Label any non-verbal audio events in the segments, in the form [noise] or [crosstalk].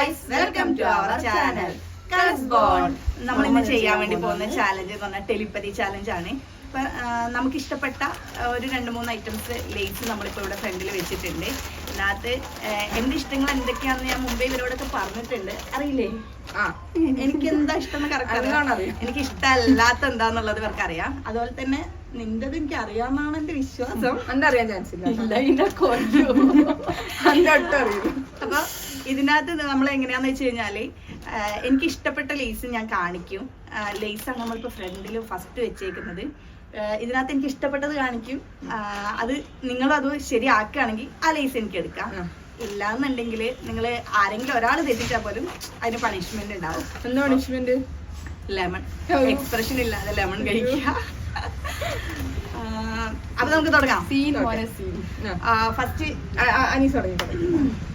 Guys welcome to our channel നമ്മൾ ഇന്ന് ചെയ്യാൻ വേണ്ടി പോകുന്ന ചാലഞ്ച് എന്ന് പറഞ്ഞാൽ ടെലിപ്പതി ചാലഞ്ച് ആണ്. ഇപ്പൊ നമുക്ക് ഇഷ്ടപ്പെട്ട ഒരു രണ്ട് മൂന്ന് ഐറ്റംസ് ലേസ് നമ്മളിപ്പോ ഇവിടെ ഫ്രണ്ടിൽ വെച്ചിട്ടുണ്ട്. ഇതിനകത്ത് എന്റെ ഇഷ്ടങ്ങൾ എന്തൊക്കെയാണെന്ന് ഞാൻ മുമ്പേ ഇവരോടൊക്കെ പറഞ്ഞിട്ടുണ്ട്. അറിയില്ലേ? എനിക്ക് എന്താ ഇഷ്ടം കറക്റ്റ് എനിക്ക് ഇഷ്ടമല്ലാത്ത എന്താന്നുള്ളത് ഇവർക്ക് അറിയാം അതുപോലെ തന്നെ നിന്റത് എനിക്ക് അറിയാമെന്നാണ് എന്റെ വിശ്വാസം. എന്താ അറിയാൻ ചാൻസ് ഇല്ല അപ്പൊ ഇതിനകത്ത് നമ്മൾ എങ്ങനെയാന്ന് വെച്ച് കഴിഞ്ഞാൽ എനിക്ക് ഇഷ്ടപ്പെട്ട ലേസ് ഞാൻ കാണിക്കും. ലേസ് ആണ് നമ്മളിപ്പോ ഫ്രണ്ടിൽ ഫസ്റ്റ് വെച്ചേക്കുന്നത്. ഇതിനകത്ത് എനിക്ക് ഇഷ്ടപ്പെട്ടത് കാണിക്കും. അത് നിങ്ങൾ അത് ശരിയാക്കുകയാണെങ്കിൽ ആ ലേസ് എനിക്ക് എടുക്കാം. ഇല്ല എന്നുണ്ടെങ്കിൽ നിങ്ങൾ ആരെങ്കിലും ഒരാൾ തെറ്റിച്ചാൽ പോലും അതിന് പണിഷ്മെന്റ് ഉണ്ടാവും. എന്താ പണിഷ്മെന്റ് ലെമൺ. എക്സ്പ്രഷൻ ഇല്ലാതെ ലെമൺ കഴിക്കുക. അപ്പൊ നമുക്ക് തുടങ്ങാം. സീൻ ഫസ്റ്റ് അനീസ് തുടങ്ങി. [clears throat]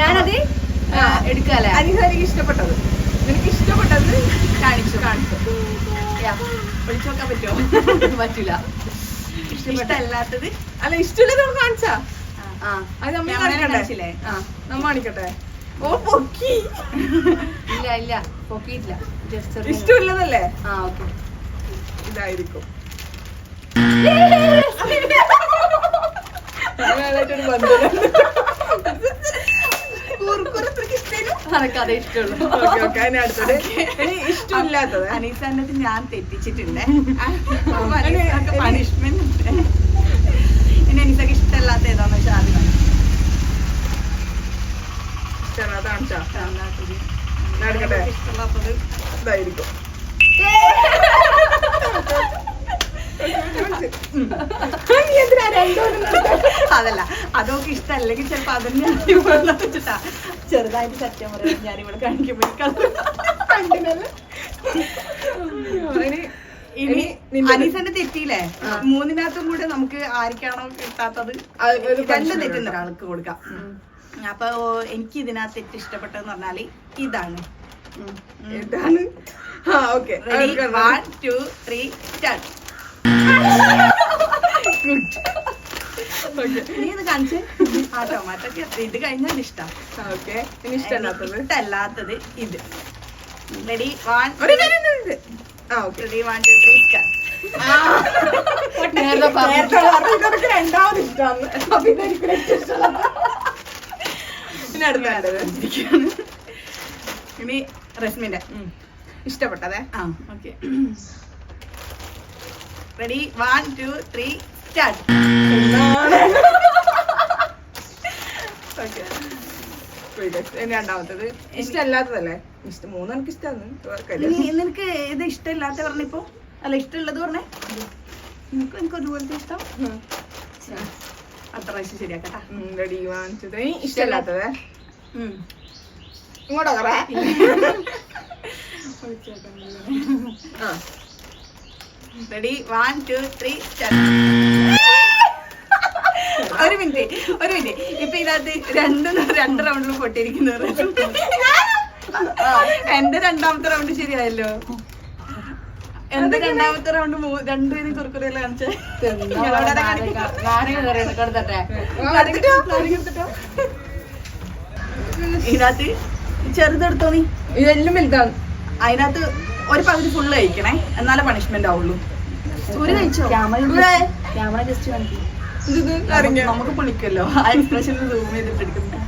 ഞാനത് എടുക്കാല്ലേ? എനിക്ക് ഇഷ്ടപ്പെട്ടത്. നിനക്ക് ഇഷ്ടപ്പെട്ടത് കാണിച്ചു? കാണിച്ചു. വിളിച്ചു നോക്കാൻ പറ്റുമോ? [laughs] പറ്റൂല. ഇഷ്ടമല്ലാത്തത്? അല്ല ഇഷ്ടമുള്ളത് നമുക്ക് കാണിച്ചാ. അത് നമ്മൾ ക്യാമറയിൽ കാണിക്കട്ടെ. ആ നമ്മ കാണിക്കട്ടെ. ഓ പൊക്കി. [laughs] ഇല്ല ഇല്ല. പൊക്കിയിട്ടില്ല. ജസ്റ്റ് ഇഷ്ടമില്ലതല്ലേ? ആ ഓക്കെ. ഇതായിരിക്കും അതിനായിട്ടൊരു ബന്ധം അനക്കതേ ഇഷ്ടമുള്ളൂ ഓക്കെ ഓക്കെ അതിന് അടുത്തത് ഇനി ഇഷ്ടമില്ലാത്തത്. അനീസാന്റെ ഞാൻ തെറ്റിച്ചിട്ടുണ്ട്. പണിഷ്മെന്റ് ഇനി അനീസക്ക് ഇഷ്ടമല്ലാത്ത ഏതാന്ന് വെച്ചാൽ ആദ്യം? ഇഷ്ടമല്ലാത്തത്. ഇതായിരിക്കും. അതല്ല. അതൊക്കെ ഇഷ്ടമല്ലെങ്കിൽ ചിലപ്പോ അതന്നെ വെച്ചിട്ടാ. ചെറുതായിട്ട് സത്യം പറയാം. ഞാൻ ഇവിടെ കാണിക്കുമ്പോൾ ഇനി അനീസന്റെ തെറ്റിയില്ലേ. മൂന്നിനകത്തും കൂടെ നമുക്ക് ആർക്കാണോ കിട്ടാത്തത്? രണ്ട് തെറ്റുന്ന ഒരാൾക്ക് കൊടുക്കാം. അപ്പൊ എനിക്ക് ഇതിനകത്ത് തെറ്റ് ഇഷ്ടപ്പെട്ടതെന്ന് പറഞ്ഞാൽ ഇതാണ്. ഇതാണ്? ആ okay. Ready one two three start നീ ഇത് കാണിച്ച്. ആ ടൊമാറ്റോ ഇത് കഴിഞ്ഞാൽ ഇഷ്ടം. ഓക്കെ ഇഷ്ടമല്ലാത്തത്? ഇഷ്ടമല്ലാത്തത് ഇത്. റെഡി വൺ ആ okay ready one two three രണ്ടാമത് ഇഷ്ടമാണ്. അപ്പൊ ഇതെനിക്ക് അടുത്ത ഇനി റസ്മിന്റെ. ഇഷ്ടപ്പെട്ടതേ? ആ okay ready one two three start ഇഷ്ടല്ലാത്തതല്ലേ ഇനി രണ്ടാമത്തത്. ഇഷ്ടമല്ലാത്തതല്ലേ? ഇഷ്ടം മൂന്ന് എനിക്ക് ഇഷ്ടമാണ് നിനക്ക് ഇത് ഇഷ്ടമില്ലാത്ത പറഞ്ഞിപ്പോ അല്ല ഇഷ്ടമുള്ളത് പറഞ്ഞേ? നിനക്ക് എനിക്ക് ഒരുപോലത്തെ ഇഷ്ടം? അത്ര പ്രാവശ്യം ശരിയാക്കട്ടാ. റെഡി വാങ്ങിച്ചത് ഇഷ്ടമല്ലാത്തതേ. ഇങ്ങോട്ടോ കറ ആ. റെഡി വൺ ടു ത്രീ ഒരു മിനിറ്റ് ഒരു മിനിറ്റ്. ഇപ്പൊ ഇതിനകത്ത് രണ്ടും രണ്ട് റൗണ്ടിലും പൊട്ടിയിരിക്കുന്നത് എന്റെ രണ്ടാമത്തെ റൗണ്ട് ശരിയായല്ലോ. എന്റെ രണ്ടാമത്തെ റൗണ്ട് രണ്ടുപേരും കുറുക്കുറയല്ലേ ഇതിനകത്ത് ചെറുതെടുത്തോ നീ ഇതെല്ലാം വലുതാണ്. അതിനകത്ത് ഒരു പകുതി ഫുള്ള് കഴിക്കണേ. എന്നാലേ പണിഷ്മെന്റ് ആവുള്ളൂ. ഒരു കഴിച്ചോ. ക്യാമറ ജസ്റ്റ് നമുക്ക് പൊളിക്കല്ലോ ആ എക്സ്പ്രഷൻ സൂം ചെയ്തിട്ട് എടുക്കുന്നത്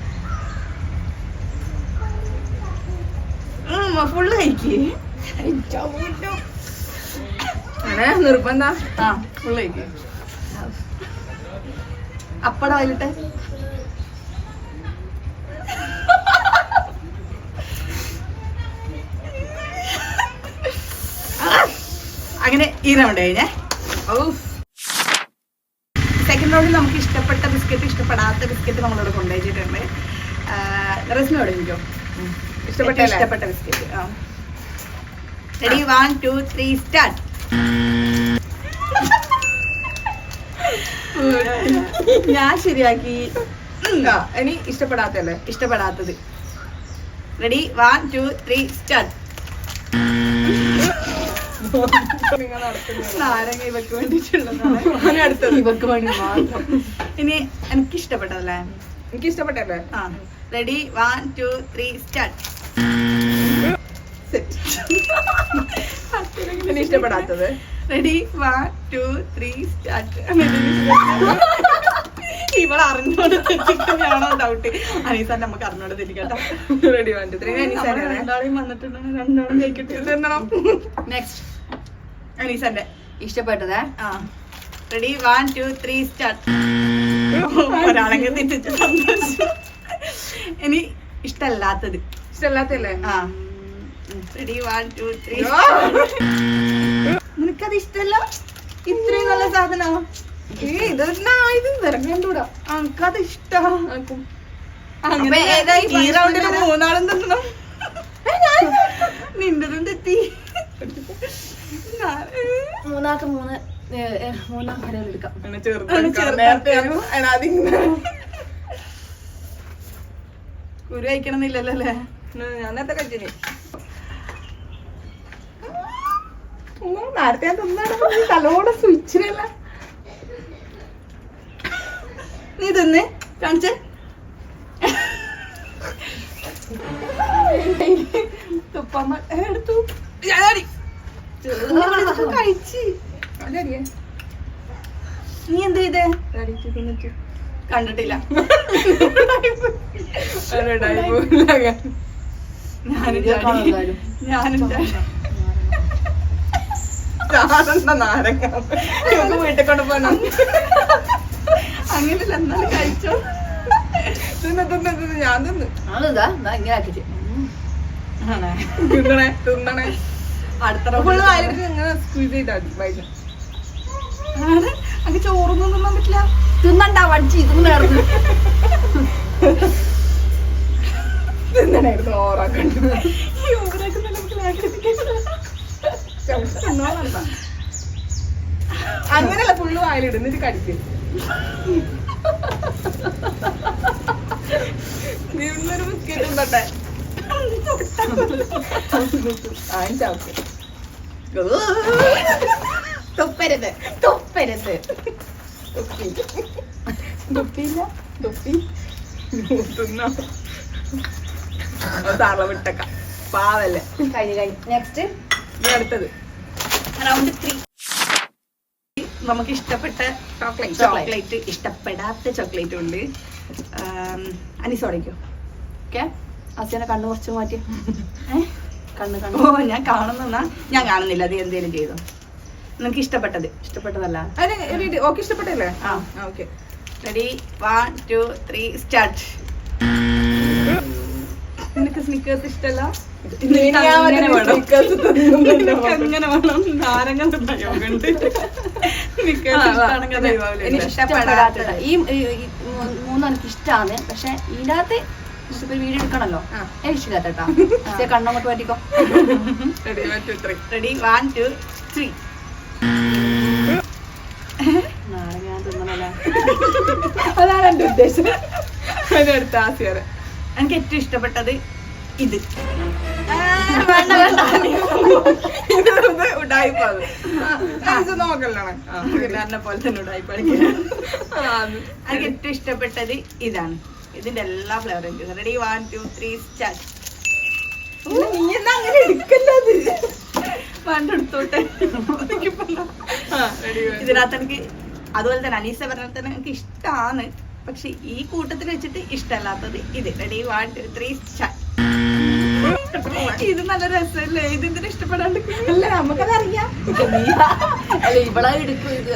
ഫുള്ള് കഴിക്കേ. നിർബന്ധ. ആ ഫുള്ള് കഴിക്കേ. അപ്പട വൈകിട്ട് അങ്ങനെ ഈ റൗണ്ട് കഴിഞ്ഞേ. സെക്കൻഡ് റൗണ്ടിൽ നമുക്ക് ഇഷ്ടപ്പെട്ട ബിസ്ക്കറ്റ് ഇഷ്ടപ്പെടാത്ത ബിസ്ക്കറ്റ് നമ്മളിവിടെ കൊണ്ടുവച്ചിട്ടുണ്ട് റസ്മിയോട് എനിക്കോ ഇഷ്ടപ്പെട്ട ഇഷ്ടപ്പെട്ട ബിസ്ക്കറ്റ് ആ. Ready one two three start ഞാൻ ശരിയാക്കി. ഇനി ഇഷ്ടപ്പെടാത്തല്ലേ? ഇഷ്ടപ്പെടാത്തത്. Ready one two three start നാരങ്ങ ഇവക്ക് വേണ്ടിയിട്ടുള്ളതാണ്. അടുത്തത് വേണ്ടി മാത്രം. ഇനി എനിക്ക് ഇഷ്ടപ്പെട്ടതല്ലേ എനിക്ക് ഇഷ്ടപ്പെട്ടല്ലേ ആ ready one two three start ഇഷ്ടപ്പെടാത്തത് ready one two three start ഇവൾ അറിഞ്ഞോണ്ട് തെറ്റിക്കുന്നതാണോ ഡൗട്ട് അനീസാൻ നമുക്ക് അറിഞ്ഞോട് തെറ്റിക്കട്ടോ. റെഡി വൺ ടു ത്രീ നമ്മൾ രണ്ടാളെയും വന്നിട്ടുണ്ട്. രണ്ടാളും ജയിക്കട്ടെ നെക്സ്റ്റ് അനീസന്റെ. ഇഷ്ടപ്പെട്ടത്? ആ. Ready one two three start ഒരാളെങ്കിൽ തെറ്റിച്ച് സന്തോഷം ഇനി ഇഷ്ടല്ലാത്തത് ഇഷ്ടമല്ലാത്തല്ലേ ആ. Ready one two three. നിനക്കത് ഇഷ്ടല്ലോ ഇത്രയും നല്ല സാധനം എനിക്കത്? മൂന്നാളും തിന്നണം നിന്റതും തെറ്റി മൂന്നാൾക്ക് മൂന്ന് മൂന്നാം എടുക്കാം. കുരു കഴിക്കണമെന്നില്ലല്ലോ അല്ലേ? ഞാൻ നേരത്തെ കഴിച്ചിനി. നേരത്തെ ഞാൻ തിന്നാണ് തലോടെ സ്വിച്ചിനല്ല നീ തിന്ന്. കാണിച്ച്. തുപ്പമ്മ എടുത്തു. കഴിച്ച്. നീ എന്ത് ചെയ്തേ? കണ്ടിട്ടില്ല. ഞാനും. ഞാനും നാരങ്ങ. വീട്ടിൽ കൊണ്ട് പോകണം അങ്ങനെയല്ല എന്നാലും കഴിച്ചോ. തിന്ന് തിന്ന് തിന്ന് ഞാൻ തിന്ന്. ഇങ്ങനെ ആക്കിട്ട് തിന്നണേ തിന്നണേ. അടുത്ത ഫുള്ള് റൗണ്ട് വായിലിട്ട് ഇങ്ങനെ സ്ക്വീസ് ചെയ്താൽ മതി വൈകിട്ട്. ആണ് അങ്ങ് ചോറൊന്നും തിന്നാൻ പറ്റില്ല. തിന്നണ്ട വടിച്ച് തിന്നു തിന്നണായിരുന്നു ഓറാക്കണ്ടു. ഈ നമുക്ക് അങ്ങനെയല്ല ഫുള്ള് വായിലിടുന്നിട്ട് കടിക്കും. നിന്നൊരു ബിസ്ക്കറ്റ് ഉണ്ടട്ടെ. തുപ്പരുത് തുപ്പരുത്. തൊപ്പി. തൊപ്പിയില്ല? തൊപ്പി. തിന്നോ. താറ വിട്ടക്ക പാവല്ലേ? കഴിഞ്ഞു കഴിഞ്ഞു. നെക്സ്റ്റ് അടുത്തത്. റൗണ്ട് ത്രീ നമുക്ക് ഇഷ്ടപ്പെട്ട ചോക്ലേറ്റ് ചോക്ലേറ്റ് ഇഷ്ടപ്പെടാത്ത ചോക്ലേറ്റ് ഉണ്ട്. അനീസ് തുടങ്ങിക്കോ ഓക്കെ. അച്ഛനെ കണ്ണു കുറച്ച് മാറ്റി. കണ്ണ് ഓ ഞാൻ കാണുന്ന ഞാൻ കാണുന്നില്ല അത് എന്തേലും ചെയ്തു. നിങ്ങൾക്ക് ഇഷ്ടപ്പെട്ടത് ഇഷ്ടപ്പെട്ടതല്ല ഓക്കെ ഇഷ്ടപ്പെട്ടല്ലേ ആ. Okay. Ready one two three start നിനക്ക് സ്നിക്കേഴ്സ് ഇഷ്ടല്ല? നിനക്ക് അങ്ങനെ വേണം. നാരങ്ങ യോഗണ്ട് സ്നിക്കേഴ്സ് എനിക്ക് ഈ ഈ- ഈ മൂ- മൂന്നും എനിക്ക് ഇഷ്ടമാണ് പക്ഷെ ഇതിനകത്ത് ഇപ്പൊ വീഡിയോ എടുക്കണല്ലോ. എനിക്ക് ഇഷ്ടമില്ലാത്ത കേട്ടോ. കണ്ണങ്ങോട്ട് പറ്റിക്കോ റെഡി വൺ ടു ത്രീ നാളെ ഞാൻ തിന്നണല്ലേ? [laughs] അതാണ് എന്റെ ഉദ്ദേശം. അതിനടുത്ത ആസിയാറ്. എനിക്ക് ഏറ്റവും ഇഷ്ടപ്പെട്ടത് ഇത്. [laughs] ഇത് ഉഡായിപ്പാത് ഇത് നോക്കലാണ് എന്നെ പോലെ തന്നെ ആ എനിക്ക് ഏറ്റവും ഇഷ്ടപ്പെട്ടത് ഇതാണ്. ഇതിന്റെ എല്ലാ ഫ്ലേവറും ready one two three start നീ എന്നാ അങ്ങനെ എടുക്കല്ലത് പണ്ടെടുത്തോട്ടെ? ഇതിനകത്ത് എനിക്ക് അതുപോലെ തന്നെ അനീസ പറഞ്ഞ തന്നെ എനിക്ക് ഇഷ്ടമാണ് പക്ഷെ ഈ കൂട്ടത്തിൽ വെച്ചിട്ട് ഇഷ്ടമല്ലാത്തത് ഇത്. Ready one two three start ഇത് നല്ല രസമല്ലേ ഇതിന് ഇഷ്ടപ്പെടാണ്ട് അല്ല നമുക്കതറിയാം. ഇവളെ എടുക്കും ഇത്.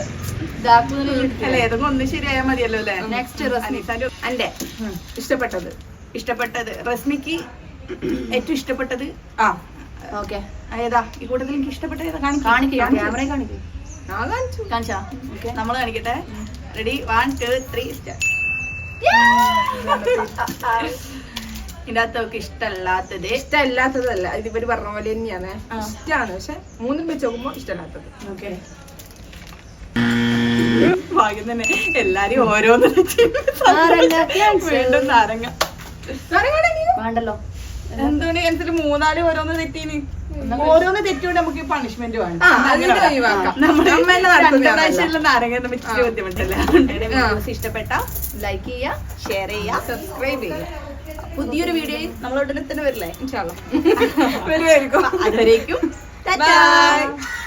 അല്ല ഏതെങ്കിലും ഒന്ന് ശരിയായാൽ മതിയല്ലോ അല്ലേ? നെക്സ്റ്റ് റെസിപ്പി അനീസാന്റെ എന്റെ ഇഷ്ടപ്പെട്ടത്. ഇഷ്ടപ്പെട്ടത്. റസ്മിക്ക് ഏറ്റവും ഇഷ്ടപ്പെട്ടത് ആ ഓക്കെ. ഏതാ? ഈ കൂട്ടത്തിൽ എനിക്ക് ഇഷ്ടപ്പെട്ട ഏതാ? കാണിക്ക്. ക്യാമറ കാണിക്കുക കാണിച്ചാ. നമ്മൾ കാണിക്കട്ടെ. Ready one two three start അവർക്ക് ഇഷ്ടമല്ലാത്തത്. ഇഷ്ടമല്ലാത്തതല്ല. ഇത് ഇവർ പറഞ്ഞ പോലെ തന്നെയാണ്. ഇഷ്ടമാണ് പക്ഷെ മൂന്നും വെച്ച് നോക്കുമ്പോ ഇഷ്ടമല്ലാത്തത്. ഓക്കെ. ഭാഗ്യം തന്നെ. എല്ലാരും ഓരോന്ന്. വീണ്ടും നാരങ്ങ. വേണ്ടല്ലോ. എന്താണ് എന്നിട്ട് മൂന്നാൽ ഓരോന്ന് തെറ്റീന്? ഓരോന്ന് തെറ്റുകൊണ്ട് നമുക്ക് പണിഷ്മെന്റ് വേണം. നാരങ്ങ ഇഷ്ടപ്പെട്ട ലൈക്ക് ചെയ്യുക ഷെയർ ചെയ്യുക. സബ്സ്ക്രൈബ് ചെയ്യുക. പുതിയൊരു വീഡിയോയിൽ നമ്മൾ തന്നെ വരില്ലേ? ഇൻഷാല്ലോ [laughs] വരുമായിരിക്കും അതുവരേക്കും. [laughs]